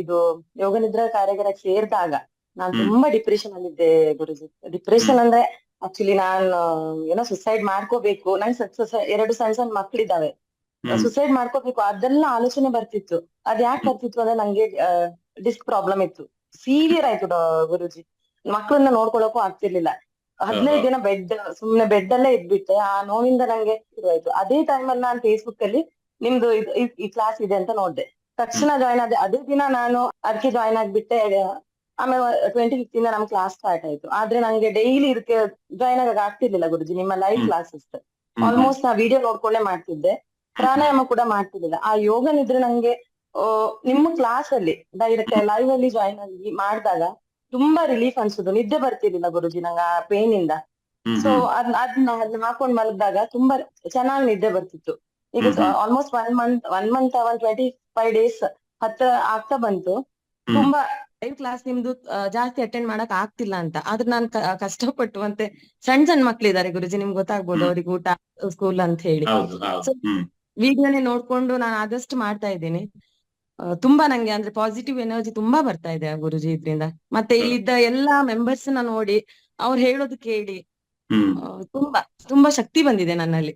ಇದು ಯೋಗ ನಿದ್ರಾ ಕಾರ್ಯಾಗಾರ ಸೇರಿದಾಗ ನಾನ್ ತುಂಬಾ ಡಿಪ್ರೆಷನ್ ಅಲ್ಲಿದ್ದೆ ಗುರುಜಿ. ಡಿಪ್ರೆಷನ್ ಅಂದ್ರೆ ಆಕ್ಚುಲಿ ನಾನು ಏನೋ ಸುಸೈಡ್ ಮಾಡ್ಕೋಬೇಕು. ನನ್ ಎರಡು ಸಣ್ಣ ಸಣ್ಣ ಮಕ್ಳಿದಾವೆ. ಸುಸೈಡ್ ಮಾಡ್ಕೋಬೇಕು. ಅದೆಲ್ಲ ಆಲೋಚನೆ ಬರ್ತಿತ್ತು. ಅದ್ ಯಾಕೆ ಬರ್ತಿತ್ತು ಅಂದ್ರೆ ನಂಗೆ ಡಿಸ್ಕ್ ಪ್ರಾಬ್ಲಮ್ ಇತ್ತು. ಸೀವಿಯರ್ ಆಯ್ತು ಗುರುಜಿ. ಮಕ್ಕಳನ್ನ ನೋಡ್ಕೊಳಕ್ಕೂ ಆಗ್ತಿರ್ಲಿಲ್ಲ. ಹದಿನೈದು ದಿನ ಬೆಡ್ ಸುಮ್ನೆ ಬೆಡ್ ಅಲ್ಲೇ ಇದ್ಬಿಟ್ಟೆ. ಆ ನೋವಿಂದ ನಂಗೆ ಶುರುವಾಯ್ತು. ಅದೇ ಟೈಮ್ ಅಲ್ಲಿ ನಾನು ಫೇಸ್ಬುಕ್ ಅಲ್ಲಿ ನಿಮ್ದು ಈ ಕ್ಲಾಸ್ ಇದೆ ಅಂತ ನೋಡ್ದೆ. ತಕ್ಷಣ ಜಾಯ್ನ್ ಆದೆ ಅದೇ ದಿನ ನಾನು ಅದಕ್ಕೆ ಜಾಯ್ನ್ ಆಗ್ಬಿಟ್ಟೆ ಆಮೇಲೆ ಟ್ವೆಂಟಿ ಇಂದ ನಮ್ ಕ್ಲಾಸ್ ಸ್ಟಾರ್ಟ್ ಆಯ್ತು ಆದ್ರೆ ನಂಗೆ ಡೈಲಿ ಇದಕ್ಕೆ ಜಾಯ್ನ್ ಆಗಕ್ ಆಗ್ತಿರ್ಲಿಲ್ಲ ಗುರುಜಿ ನಿಮ್ಮ ಲೈವ್. ಕ್ಲಾಸಸ್. ಆಲ್ಮೋಸ್ಟ್ ನಾ ವಿಡಿಯೋ ನೋಡ್ಕೊಂಡೇ ಮಾಡ್ತಿದ್ದೆ ಪ್ರಾಣಾಯಾಮ ಕೂಡ ಮಾಡ್ತಿರ್ಲಿಲ್ಲ ಆ ಯೋಗ ನಿದ್ರೆ ನಂಗೆ ನಿಮ್ಮ ಕ್ಲಾಸ್ ಅಲ್ಲಿ ಡೈರೆಕ್ಟ್ ಲೈವ್ ಅಲ್ಲಿ ಜಾಯ್ನ್ ಆಗಿ ಮಾಡಿದಾಗ ತುಂಬಾ ರಿಲೀಫ್ ಅನ್ಸುದು ನಿದ್ದೆ ಬರ್ತಿರ್ಲಿಲ್ಲ ಗುರುಜಿ ನಂಗೆ ಆ ಪೇನ್ ಇಂದ. ಸೊ. ಅದ್ ಅದನ್ನ ಅದನ್ನ ಹಾಕೊಂಡ್ ಮಲಗಿದಾಗ ತುಂಬಾ ಚೆನ್ನಾಗಿ ನಿದ್ದೆ ಬರ್ತಿತ್ತು ಈಗ almost one month one month one twenty five days ಹತ್ರ ಆಗ್ತಾ ಬಂತು. ತುಂಬಾ ಲೈವ್ ಕ್ಲಾಸ್ ನಿಮ್ದು ಜಾಸ್ತಿ ಅಟೆಂಡ್ ಮಾಡಕ್ ಆಗ್ತಿಲ್ಲ ಅಂತ. ಆದ್ರೆ ನಾನ್ ಕಷ್ಟಪಟ್ಟು ಅಂತ ಸಣ್ಣ ಸಣ್ಣ ಮಕ್ಳಿದ್ದಾರೆ ಗುರುಜಿ ನಿಮ್ಗೆ ಗೊತ್ತಾಗ್ಬೋದು. ಅವ್ರಿಗೆ ಊಟ ಸ್ಕೂಲ್ ಅಂತ ಹೇಳಿ. ವಿಡಿಯೋನೇ ನೋಡ್ಕೊಂಡು ನಾನು ಆದಷ್ಟು ಮಾಡ್ತಾ ಇದ್ದೀನಿ. ತುಂಬಾ ನಂಗೆ ಅಂದ್ರೆ ಪಾಸಿಟಿವ್ ಎನರ್ಜಿ ತುಂಬಾ ಬರ್ತಾ ಇದೆ ಗುರುಜಿ ಇದ್ರಿಂದ. ಮತ್ತೆ ಇಲ್ಲಿದ್ದ ಎಲ್ಲಾ ಮೆಂಬರ್ಸ್ನ ನೋಡಿ ಅವ್ರು ಹೇಳೋದು ಕೇಳಿ. ತುಂಬಾ ತುಂಬಾ ಶಕ್ತಿ ಬಂದಿದೆ ನನ್ನಲ್ಲಿ.